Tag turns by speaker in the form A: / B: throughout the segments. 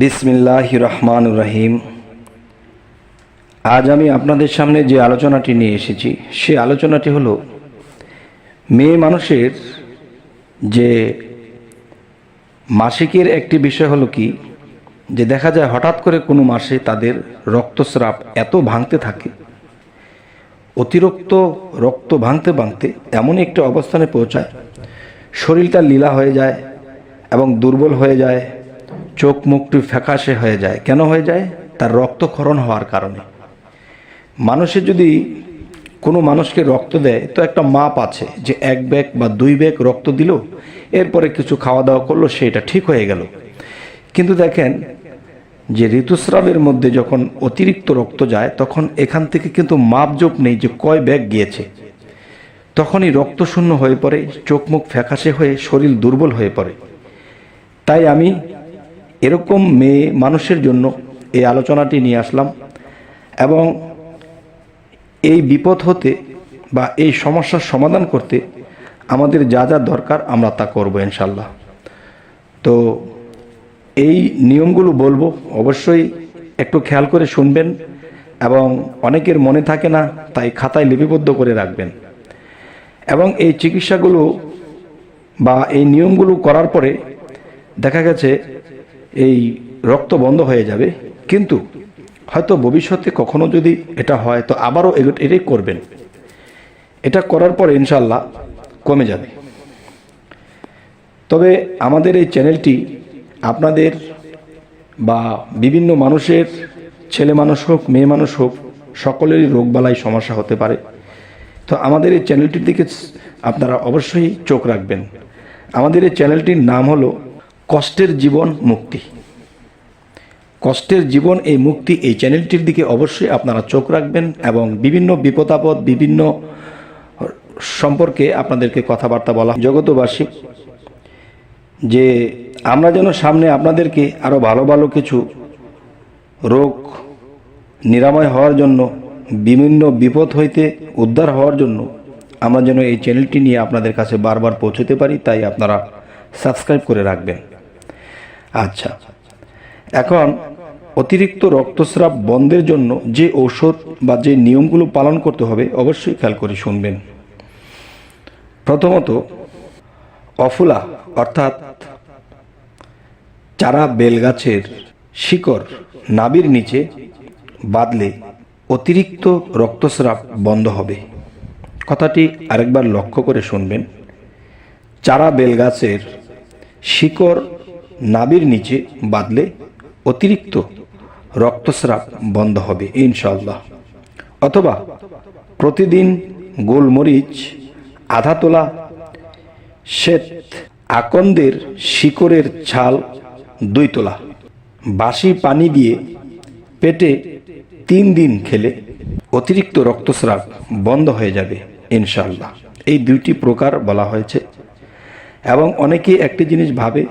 A: বিসমিল্লাহ রহমান রহিম। আজ আমি আপনাদের সামনে যে আলোচনাটি নিয়ে এসেছি, সে আলোচনাটি হলো মেয়ে মানুষের যে মাসিকের একটি বিষয় হলো কি, যে দেখা যায় হঠাৎ করে কোনো মাসে তাদের রক্তস্রাব এত ভাঙতে থাকে, অতিরিক্ত রক্ত ভাঙতে ভাঙতে এমন একটি অবস্থানে পৌঁছায়, শরীরটা লীলা হয়ে যায় এবং দুর্বল হয়ে যায় চোখ মুখটি ফ্যাকাশে হয়ে যায়। কেন হয়ে যায়? তার রক্তক্ষরণ হওয়ার কারণে। মানুষে যদি কোনো মানুষকে রক্ত দেয়, তো একটা মাপ আছে যে এক ব্যাগ বা দুই ব্যাগ রক্ত দিল, এরপরে কিছু খাওয়া দাওয়া করল, সেটা ঠিক হয়ে গেল। কিন্তু দেখেন, যে ঋতুস্রাবের মধ্যে যখন অতিরিক্ত রক্ত যায়, তখন এখান থেকে কিন্তু মাপজোপ নেই যে কয় ব্যাগ গিয়েছে। তখনই রক্তশূন্য হয়ে পড়ে, চোখ মুখ ফ্যাকাশে হয়ে, শরীর দুর্বল হয়ে পড়ে। তাই আমি এরকম মেয়ে মানুষের জন্য এই আলোচনাটি নিয়ে আসলাম এবং এই বিপদ হতে বা এই সমস্যার সমাধান করতে আমাদের যা যা দরকার আমরা তা করব ইনশাল্লাহ। তো এই নিয়মগুলো বলব, অবশ্যই একটু খেয়াল করে শুনবেন এবং অনেকের মনে থাকে না, তাই খাতায় লিপিবদ্ধ করে রাখবেন। এবং এই চিকিৎসাগুলো বা এই নিয়মগুলো করার পরে দেখা গেছে এই রক্ত বন্ধ হয়ে যাবে। কিন্তু হয়তো ভবিষ্যতে কখনো যদি এটা হয়, তো আবারও এটাই করবেন। এটা করার পর ইনশাল্লাহ কমে যাবে। তবে আমাদের এই চ্যানেলটি আপনাদের বা বিভিন্ন মানুষের, ছেলে মানুষ হোক, মেয়ে মানুষ হোক, সকলেরই রোগবালাই সমস্যা হতে পারে। তো আমাদের এই চ্যানেলটির দিকে আপনারা অবশ্যই চোখ রাখবেন। আমাদের এই চ্যানেলটির নাম হলো কষ্টের জীবন মুক্তি। কষ্টের জীবন এই মুক্তি এই চ্যানেলটির দিকে অবশ্যই আপনারা চোখ রাখবেন এবং বিভিন্ন বিপদাপদ, বিভিন্ন সম্পর্কে আপনাদেরকে কথাবার্তা বলা। জগতবাসী যে আমরা যেন সামনে আপনাদেরকে আরও ভালো ভালো কিছু রোগ নিরাময় হওয়ার জন্য, বিভিন্ন বিপদ হইতে উদ্ধার হওয়ার জন্য আমরা যেন এই চ্যানেলটি নিয়ে আপনাদের কাছে বারবার পৌঁছতে পারি, তাই আপনারা সাবস্ক্রাইব করে রাখবেন। আচ্ছা। এখন অতিরিক্ত রক্তস্রাব বন্ধের জন্য যে ঔষধ বা যে নিয়মগুলো পালন করতে হবে অবশ্যই খেয়াল করে শুনবেন। প্রথমত, অফুলা অর্থাৎ চারা বেলগাছের শিকড় নাবির নিচে বাদলে অতিরিক্ত রক্তস্রাব বন্ধ হবে। কথাটি আরেকবার লক্ষ্য করে শুনবেন। চারা বেলগাছের শিকড় নাবির নিচে বাদলে অতিরিক্ত রক্তস্রাব বন্ধ হবে ইনশাল্লাহ অথবা প্রতিদিন গোলমরিচ আধা তোলা শ্বেত আকন্দের শিকড়ের ছাল দুই তোলা, বাসি পানি দিয়ে পেটে তিন দিন খেলে অতিরিক্ত রক্তস্রাব বন্ধ হয়ে যাবে ইনশাল্লাহ এই দুইটি প্রকার বলা হয়েছে এবং অনেকে একটি জিনিস ভাবে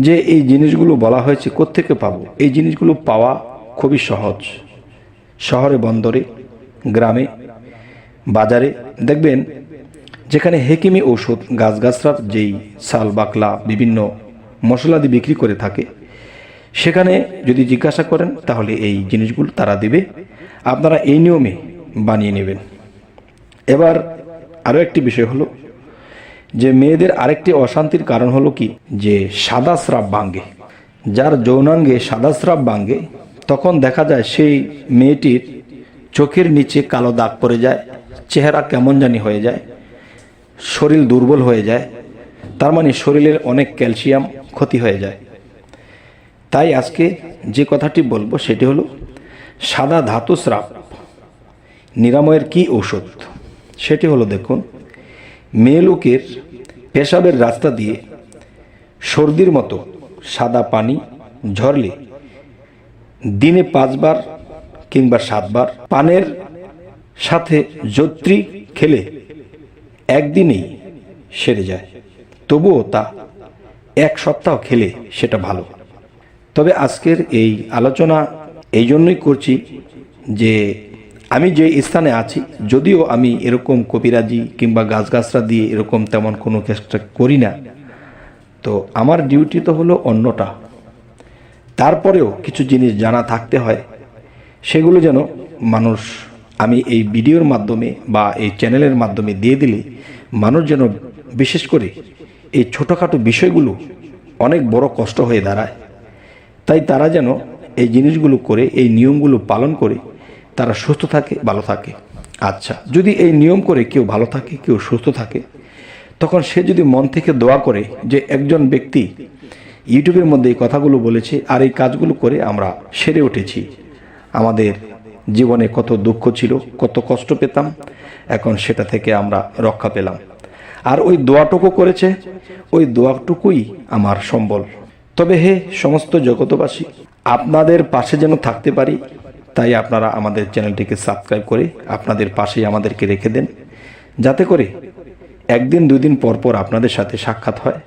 A: যে এই জিনিসগুলো বলা হয়েছে, কোত্থেকে পাবো? এই জিনিসগুলো পাওয়া খুবই সহজ। শহরে, বন্দরে, গ্রামে, বাজারে, দেখবেন যেখানে হেকিমি ঔষধ গাছগাছরার যেই সাল, বাকলা, বিভিন্ন মশলাদি বিক্রি করে থাকে, সেখানে যদি জিজ্ঞাসা করেন, তাহলে এই জিনিসগুলো তারা দেবে। আপনারা এই নিয়মে বানিয়ে নেবেন। এবার আরও একটি বিষয় হলো যে মেয়েদের আরেকটি অশান্তির কারণ হলো কি? যে সাদা স্রাব ভাঙ্গে। যার যৌনাঙ্গে সাদা স্রাব ভাঙ্গে, তখন দেখা যায় সেই মেয়েটির চোখের নিচে কালো দাগ পড়ে যায়, চেহারা কেমন জানি হয়ে যায়, শরীর দুর্বল হয়ে যায়, তার মানে শরীরের অনেক ক্যালসিয়াম ক্ষতি হয়ে যায়। তাই আজকে যে কথাটি বলব সেটি হলো, সাদা ধাতু স্রাব নিরাময়ের কি ঔষধ? সেটি হলো দেখুন, মেয়ে লোকের পেশাবের রাস্তা দিয়ে সর্দির মতো সাদা পানি ঝরলে দিনে পাঁচবার কিংবা সাতবার পানের সাথে যত্রী খেলে একদিনেই সেরে যায়। তবুও তা এক সপ্তাহ খেলে সেটা ভালো। তবে আজকের এই আলোচনা এই জন্যই করছি যে আমি যে স্থানে আছি, যদিও আমি এরকম কবিরাজি কিংবা গাছগাছরা দিয়ে এরকম তেমন কোনো চেষ্টা করি না। তো আমার ডিউটি তো হলো অন্যটা। তারপরেও কিছু জিনিস জানা থাকতে হয়, সেগুলো যেন মানুষ, আমি এই ভিডিওর মাধ্যমে বা এই চ্যানেলের মাধ্যমে দিয়ে দিলে মানুষ যেন বিশেষ করে এই ছোটোখাটো বিষয়গুলো অনেক বড় কষ্ট হয়ে দাঁড়ায়। তাই তারা যেন এই জিনিসগুলো করে, এই নিয়মগুলো পালন করে তারা সুস্থ থাকে, ভালো থাকে। আচ্ছা যদি এই নিয়ম করে কেউ ভালো থাকে, কেউ সুস্থ থাকে, তখন সে যদি মন থেকে দোয়া করে যে একজন ব্যক্তি ইউটিউবের মধ্যে এই কথাগুলো বলেছে আর এই কাজগুলো করে আমরা সেরে উঠেছি। আমাদের জীবনে কত দুঃখ ছিল, কত কষ্ট পেতাম, এখন সেটা থেকে আমরা রক্ষা পেলাম। আর ওই দোয়াটুকু করেছে, ওই দোয়াটুকুই আমার সম্বল। তবে হে সমস্ত জগতবাসী আপনাদের পাশে যেন থাকতে পারি তাই আপনারা আমাদের চ্যানেলটিকে সাবস্ক্রাইব করে আপনাদের পাশেই আমাদেরকে রেখে দেন। যাতে করে একদিন, দুদিন পর পর আপনাদের সাথে সাক্ষাৎ হয়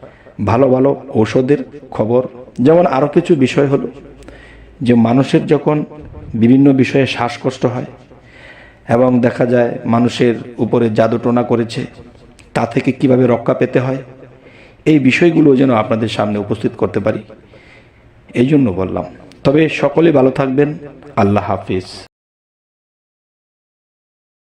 A: ভালো ভালো ঔষধের খবর। যেমন আরও কিছু বিষয় হলো যে মানুষের যখন বিভিন্ন বিষয়ে শ্বাসকষ্ট হয় এবং দেখা যায় মানুষের উপরে জাদুটোনা করেছে, তা থেকে কীভাবে রক্ষা পেতে হয়, এই বিষয়গুলো যেন আপনাদের সামনে উপস্থিত করতে পারি, এই জন্য বললাম। তবে সকলে ভালো থাকবেন। আল্লাহ হাফিজ।